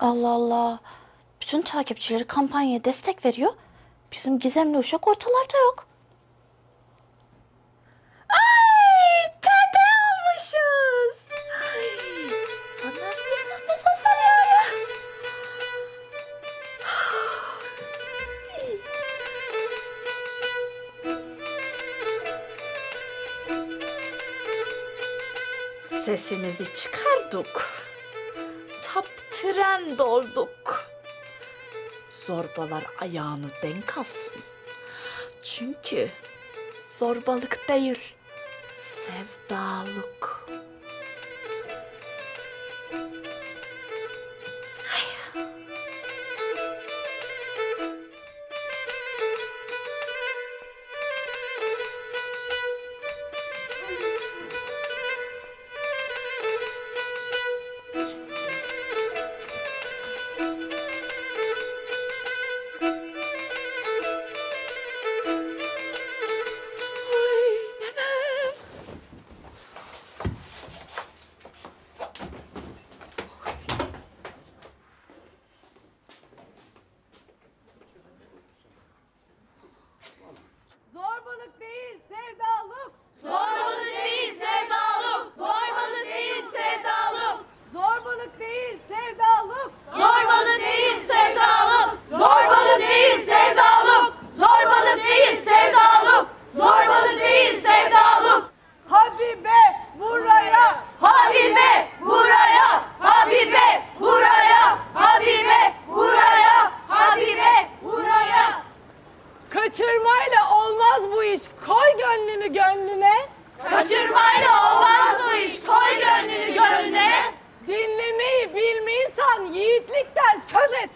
Allah Allah. Bütün takipçileri kampanyaya destek veriyor. Bizim gizemli uşak ortalarda yok. Ay tete olmuşuz. Ay, Onlar bizden mesaj alıyor ya. Sesimizi çıkardık. Tap trend olduk. Zorbalar ayağını denk alsın. Çünkü zorbalık değil, sevdalık.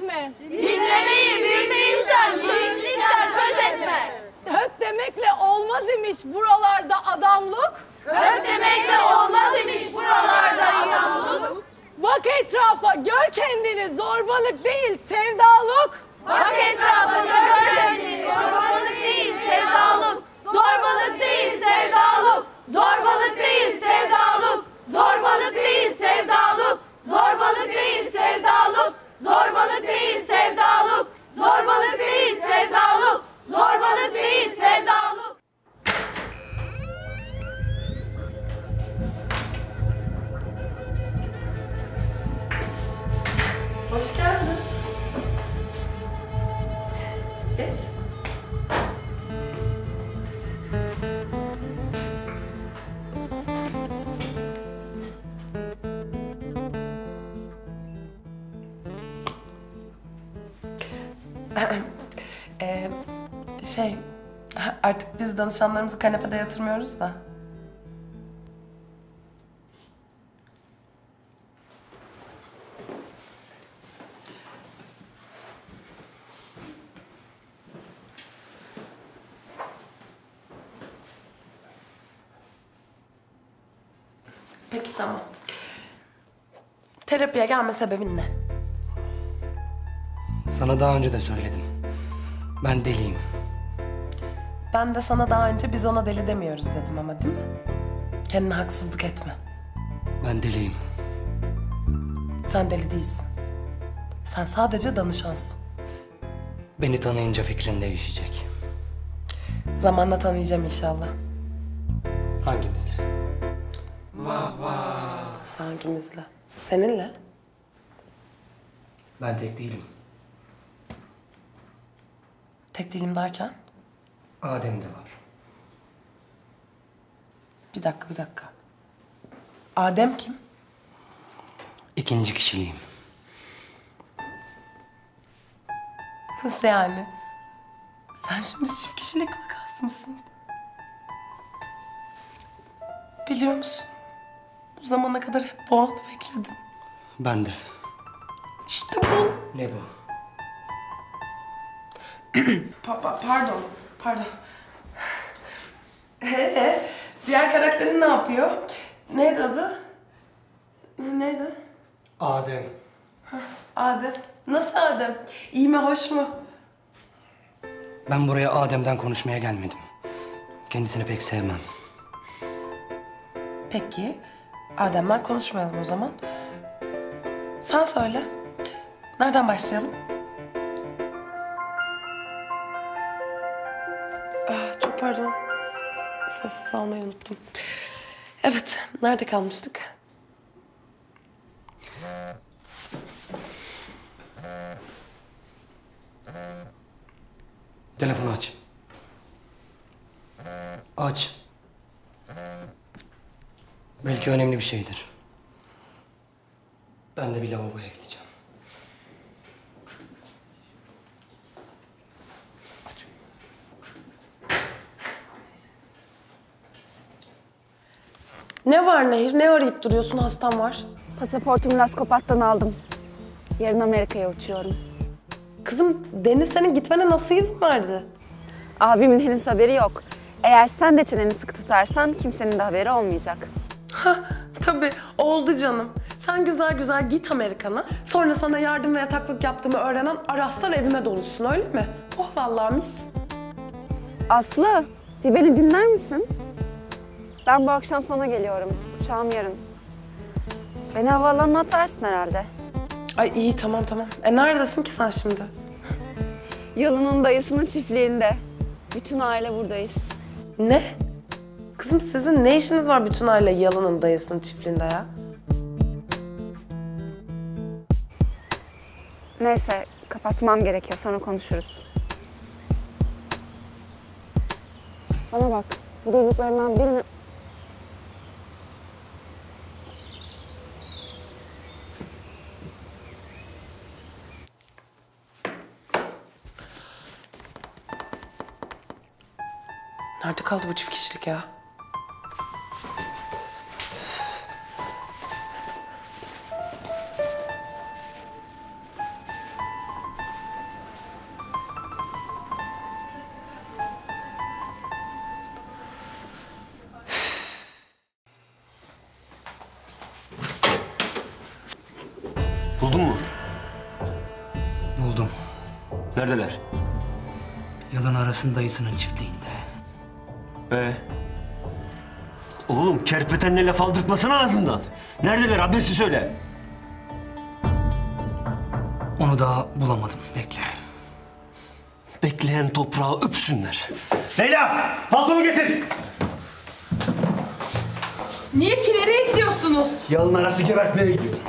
Etme. Dinlemeyi bilmeysen yiğitlikten söz etme. Hök demekle olmaz imiş buralarda adamlık. Öp demekle olmaz imiş buralarda adamlık. Bak etrafa gör kendini zorbalık değil sevdalık. Bak etrafına gör kendini. Zorbalık değil sevdalık. Zorbalık değil sevdalık. Zorbalık değil sevdalık. Zorbalık değil sevdalık. Zorbalık değil. Zorbalık değil sevdalık. Zorbalık değil sevdalık. Zorbalık değil sevdalık. Hoş geldin. Danışanlarımızı kanepede yatırmıyoruz da. Peki tamam. Terapiye gelme sebebin ne? Sana daha önce de söyledim. Ben deliyim. Ben de sana daha önce biz ona deli demiyoruz dedim ama değil mi? Kendine haksızlık etme. Ben deliyim. Sen deli değilsin. Sen sadece danışansın. Beni tanıyınca fikrin değişecek. Zamanla tanıyacağım inşallah. Hangimizle? Hangimizle? Seninle? Ben tek değilim. Tek dilim derken? Adem de var. Bir dakika, bir dakika. Adem kim? İkinci kişiliğim. Nasıl yani? Sen şimdi çift kişilik vakası mısın? Biliyor musun? Bu zamana kadar hep bu anı bekledim. Ben de. İşte bu. Ne bu? Pa- pa- pardon, pardon. Ee, diğer karakterin ne yapıyor? Neydi adı? Neydi? Adem. Adem. Nasıl Adem? İyi mi, hoş mu? Ben buraya Adem'den konuşmaya gelmedim. Kendisini pek sevmem. Peki, Adem'den konuşmayalım o zaman. Sen söyle. Nereden başlayalım? Sessiz almayı unuttum. Evet, nerede kalmıştık? Telefonu aç. Aç. Belki önemli bir şeydir. Ben de bir lavaboya gideceğim. Ne var Nehir? Ne arayıp duruyorsun? Hastam var. Pasaportumu Laskopat'tan aldım. Yarın Amerika'ya uçuyorum. Kızım Deniz senin gitmene nasıl izin verdi? Abimin henüz haberi yok. Eğer sen de çeneni sıkı tutarsan kimsenin de haberi olmayacak. Hah, tabii oldu canım. Sen güzel güzel git Amerikan'a. Sonra sana yardım ve yataklık yaptığımı öğrenen Araslar evime dolusun öyle mi? Oh vallahi mis. Aslı, bir beni dinler misin? Ben bu akşam sana geliyorum. Uçağım yarın. Beni havaalanına atarsın herhalde. Ay iyi tamam tamam. E neredesin ki sen şimdi? Yalın'ın dayısının çiftliğinde. Bütün aile buradayız. Ne? Kızım sizin ne işiniz var bütün aile Yalın'ın dayısının çiftliğinde ya? Neyse, kapatmam gerekiyor. Sonra konuşuruz. Bana bak, bu duyduklarından birini... Nerede kaldı bu çift kişilik ya? Buldun mu? Buldum. Neredeler? Yılın arasın dayısının çiftliğinde. Ee? Oğlum kerpetenle laf aldırtmasana ağzından. Neredeler adresi söyle. Onu daha bulamadım. Bekle. Bekleyen toprağı öpsünler. Leyla! Paltomu getir! Niye ki nereye gidiyorsunuz? Yalın arası gebertmeye gidiyorum.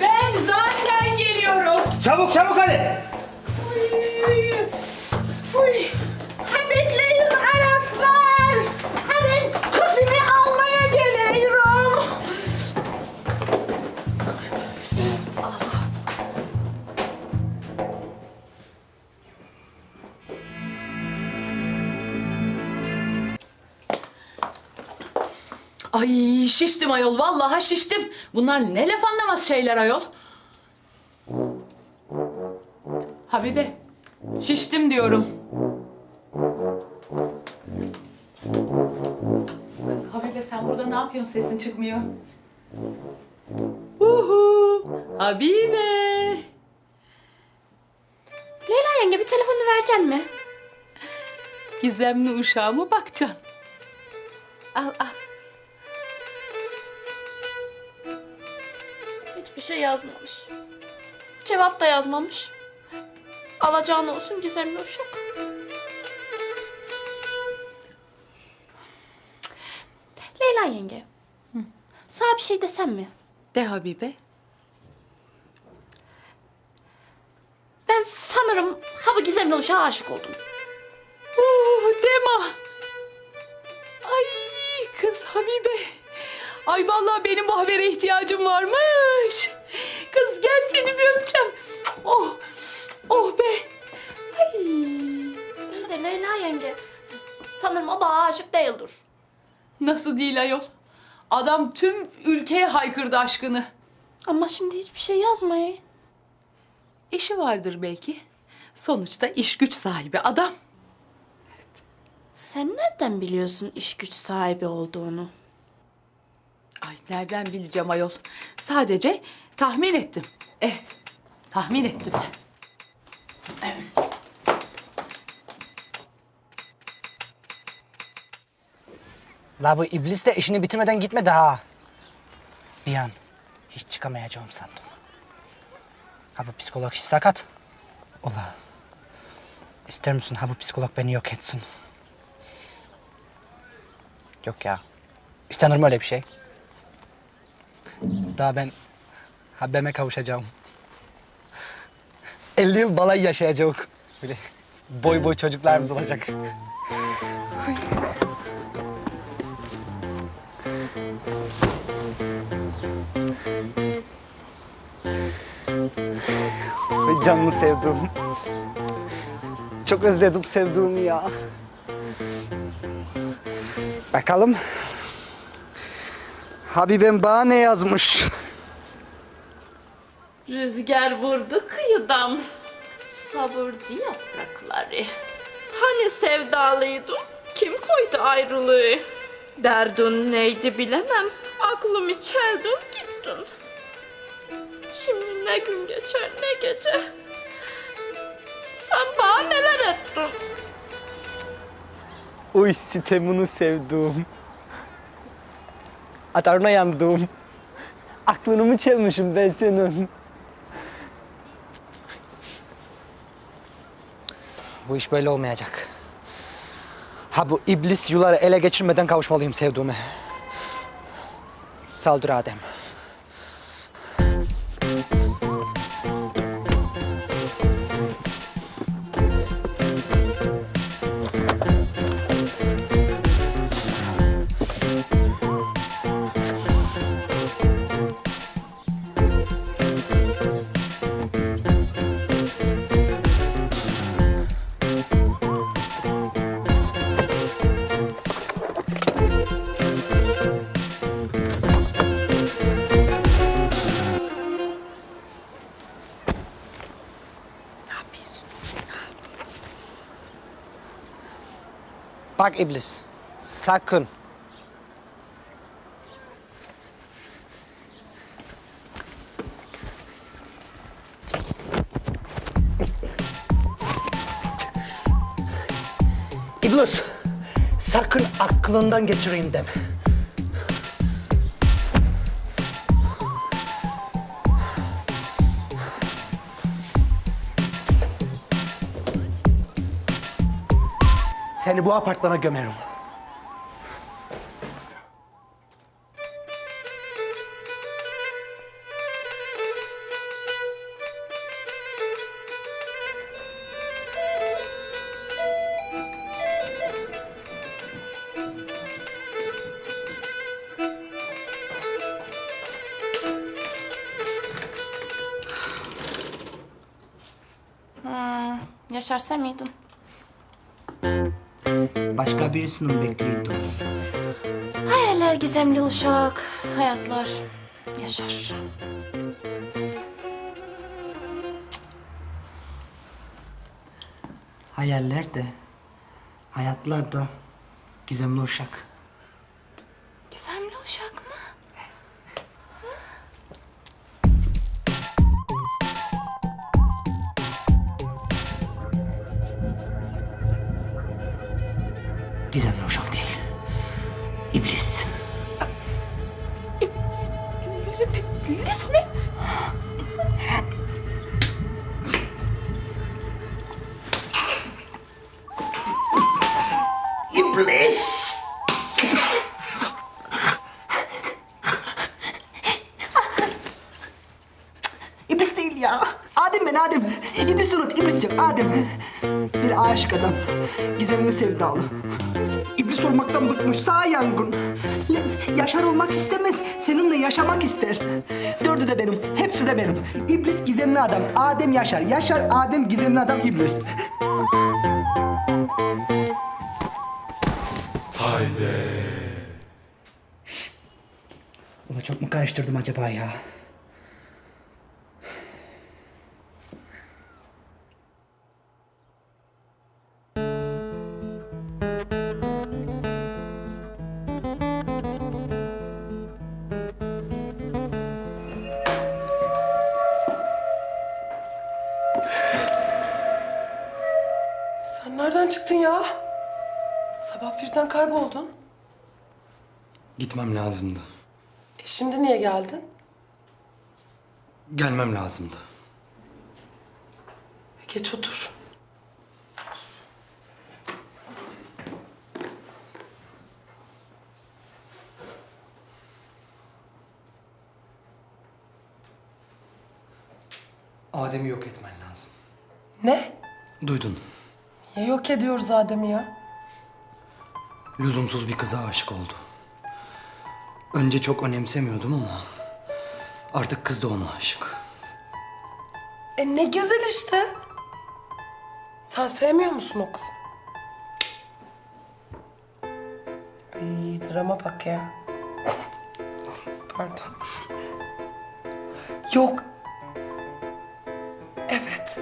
Ben zaten geliyorum. Çabuk çabuk hadi! Ay şiştim ayol vallahi şiştim. Bunlar ne laf anlamaz şeyler ayol. Habibe şiştim diyorum. Kız Habibe sen burada ne yapıyorsun sesin çıkmıyor. Uhu Habibe. Leyla yenge bir telefonunu vereceksin mi? Gizemli uşağıma bakacaksın. Al al. Şey yazmamış. Cevap da yazmamış. Alacağın olsun gizemli uşak. Leyla yenge. Sana bir şey desem mi? De Habibe. Ben sanırım ha bu gizemli uşağa aşık oldum. Uh, Dema. Ay kız Habibe. Ay vallahi benim bu habere ihtiyacım varmış. Kız gel seni bir öpeceğim. Oh, oh be. Ay. İyi de Leyla yenge. Sanırım o bana aşık değildir. Nasıl değil ayol? Adam tüm ülkeye haykırdı aşkını. Ama şimdi hiçbir şey yazmayı. Eşi vardır belki. Sonuçta iş güç sahibi adam. Sen nereden biliyorsun iş güç sahibi olduğunu? Ay nereden bileceğim ayol? Sadece tahmin ettim. Evet, tahmin ettim. La bu iblis de işini bitirmeden gitmedi ha. Bir an. hiç çıkamayacağım sandım. Ha bu psikolog hiç sakat. Ola. İster misin ha bu psikolog beni yok etsin? Yok ya. İstenir mi öyle bir şey? Daha ben haberime kavuşacağım. 50 yıl balay yaşayacağım. Böyle boy boy çocuklarımız olacak. Ve canını sevdim. Çok özledim sevduğumu ya. Bakalım. Habibem bana ne yazmış? Rüzgar vurdu kıyıdan. Savurdu yaprakları. Hani sevdalıydım? Kim koydu ayrılığı? Derdin neydi bilemem. Aklımı çeldin gittin. Şimdi ne gün geçer ne gece. Sen bana neler ettin? Uy sitemini sevdim. Atarına yandım. Aklını mı çalmışım ben senin? Bu iş böyle olmayacak. Ha bu iblis yuları ele geçirmeden kavuşmalıyım sevduğume. Saldır Adem. Bak iblis. Sakın. İblis. Sakın aklından geçireyim deme. Seni bu apartmana gömerim. Yaşar sen miydin? Başka birisini mi bekliyordum? Hayaller gizemli uşak. Hayatlar yaşar. Hayaller de, hayatlar da gizemli uşak. Sevdalı. İblis olmaktan bıkmış sağ yangın. Ya- Yaşar olmak istemez. Seninle yaşamak ister. Dördü de benim. Hepsi de benim. İblis gizemli adam. Adem Yaşar. Yaşar Adem gizemli adam İblis. Ula çok mu karıştırdım acaba ya? Ya? Sabah birden kayboldun. Gitmem lazımdı. E şimdi niye geldin? Gelmem lazımdı. Geç otur. Adem'i yok etmen lazım. Ne? Duydun. Niye yok ediyoruz Adem'i ya? Lüzumsuz bir kıza aşık oldu. Önce çok önemsemiyordum ama artık kız da ona aşık. E ne güzel işte. Sen sevmiyor musun o kızı? Ay drama bak ya. Pardon. Yok. Evet.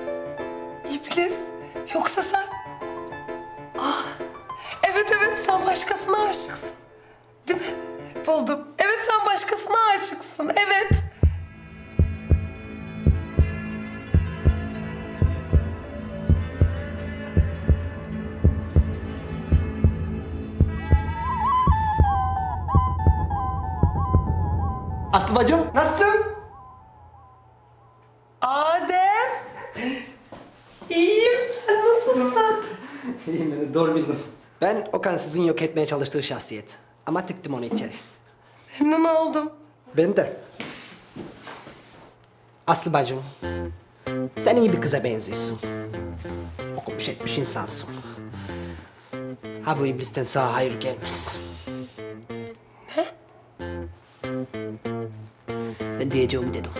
İblis. Yoksa sen... sen başkasına aşıksın. Değil mi? Buldum. Evet sen başkasına aşıksın. Evet. Aslı bacım nasılsın? Adem. İyiyim. Sen nasılsın? İyiyim ben de doğru bildim. Ben Okan sizin yok etmeye çalıştığı şahsiyet. Ama tıktım onu içeri. Memnun oldum. Ben de. Aslı bacım, sen iyi bir kıza benziyorsun. Okumuş etmiş insansın. Ha bu iblisten sağ hayır gelmez. Ne? Ben diyeceğimi dedim.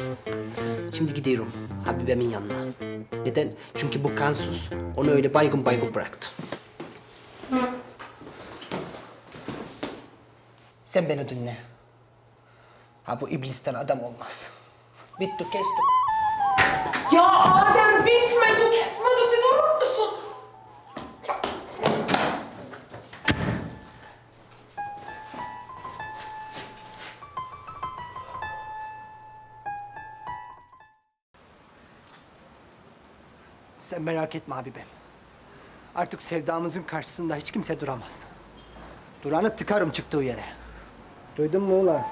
Şimdi gidiyorum Habibe'min yanına. Neden? Çünkü bu kansuz onu öyle baygın baygın bıraktı. Sen beni dinle. Ha bu iblisten adam olmaz. Bitti kestik. Ya Adem bitmedi, kesmedi. Bir durur musun? Sen merak etme Habibem. Artık sevdamızın karşısında hiç kimse duramaz. Duranı tıkarım çıktığı yere. Duydun mu ulan?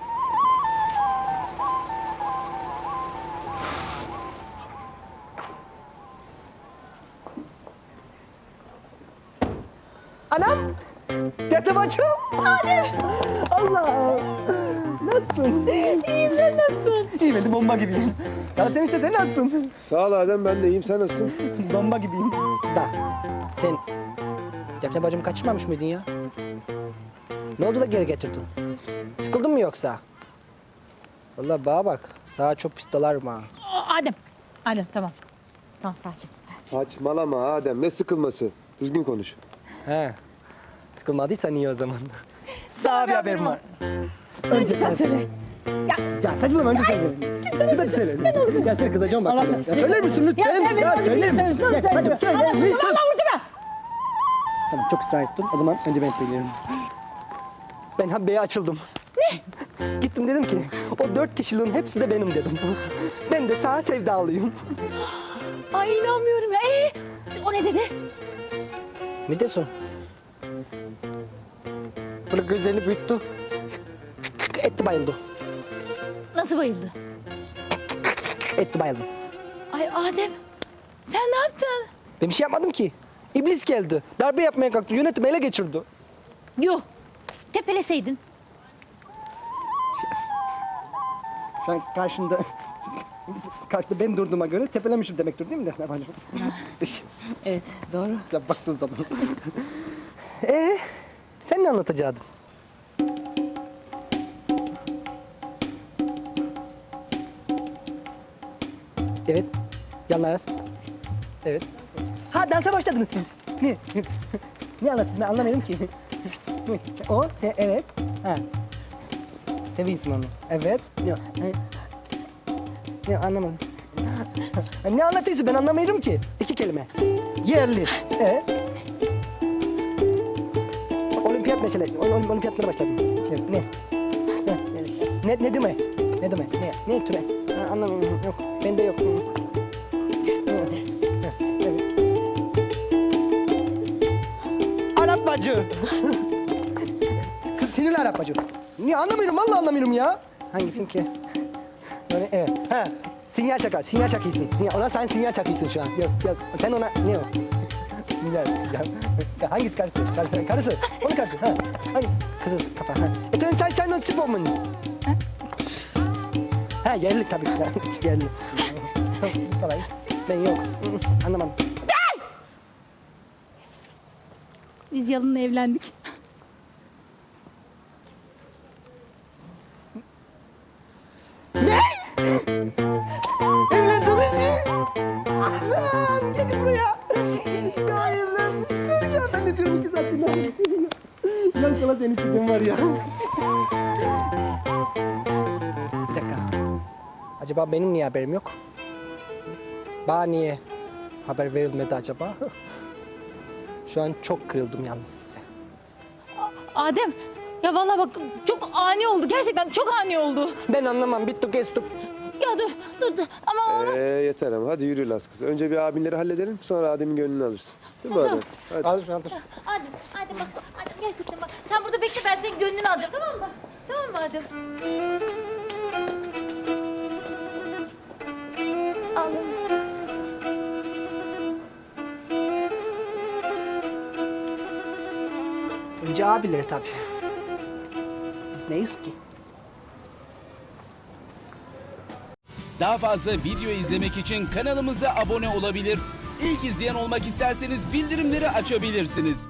Anam! Dede bacım! Adem! Allah! Nasılsın? İyiyim sen nasılsın? İyiyim de bomba gibiyim. Ya sen işte sen nasılsın? Sağ ol Adem ben de iyiyim sen nasılsın? Bomba gibiyim. Da sen Defne bacımı kaçırmamış mıydın ya? Ne oldu da geri getirdin? Sıkıldın mı yoksa? Vallahi bana bak. Sağa çok pis dalarım ha. Adem. Adem tamam. Tamam sakin. Saçmalama Adem ne sıkılması? Düzgün konuş. He. Sıkılmadıysan iyi o zaman. Sağ bir haberim var. Önce sen söyle. Ya, ya saçmalama önce sen söyle. Kız hadi söyle. Ya sen kızacağım bak. sana. Ya söyler misin lütfen? Ya, söyler misin? Ya, bacım söyler misin? Tamam çok ısrar ettin. O zaman önce ben söylüyorum. Ben Habbe'ye açıldım. Ne? Gittim dedim ki o dört kişiliğin hepsi de benim dedim. Ben de sana sevdalıyım. Ay inanmıyorum. Ee, o ne dedi? Ne diyorsun? Böyle gözlerini büyüttü. Etti bayıldı. Nasıl bayıldı? Etti bayıldı. Ay Adem. Sen ne yaptın? Ben bir şey yapmadım ki. İblis geldi. Darbe yapmaya kalktı. Yönetimi ele geçirdi. Yuh. Tepeleseydin. Şu an karşında... Karşıda ben durduğuma göre tepelemişim demektir değil mi Defne bacım? Evet doğru. Ya baktığın zaman. Ee, sen ne anlatacaktın? Evet. Yanlarız. Evet. Ha dansa başladınız siz. Ne? ne anlatıyorsun ben anlamıyorum ki. O, sen, evet. Ha. Seviyorsun onu. Evet. Yok. Yok anlamadım. ne anlatıyorsun ben anlamıyorum ki. İki kelime. Yerli. Ee? Olimpiyat mesela. Olim, olimpiyatlara başladım. Ne? Ne? Ne, ne, ne demek? Ne demek? Ne? Ne türe? Anlamıyorum. Yok. Bende yok. Arap bacı. Sinirli Arap bacı. Niye anlamıyorum? Vallahi anlamıyorum ya. Hangi film ki? Böyle evet. Ha. Sinyal çakar, sinyal çakıyorsun. Sinyal, ona sen sinyal çakıyorsun şu an. Yok, yok. Sen ona ne o? sinyal. Ya, ya hangisi karısı? Karısı, karısı. Onun karısı. Ha. Hangi? Kızı kafa. Ha. E sen, sen, Superman. Ha? ha, yerli tabii. yerli. Kolay. Ben yok. Anlamadım. Biz Yalın'la evlendik. Acaba benim niye haberim yok? Bana niye haber verilmedi acaba? Şu an çok kırıldım yalnız size. Adem ya vallahi bak çok ani oldu. Gerçekten çok ani oldu. Ben anlamam. Bittuk kestuk. Ya dur dur dur ama. Ee, yeter ama hadi yürü Las kız. Önce bir abinleri halledelim sonra Adem'in gönlünü alırsın. Değil mi Adem? Hadi. Al şunu al dur. Adem, Adem bak, Adem gerçekten bak. Sen burada bekle ben senin gönlünü alacağım tamam mı? Tamam mı Adem? Ağlama. Önce abileri tabii. Biz neyiz ki? Daha fazla video izlemek için kanalımıza abone olabilir. İlk izleyen olmak isterseniz bildirimleri açabilirsiniz.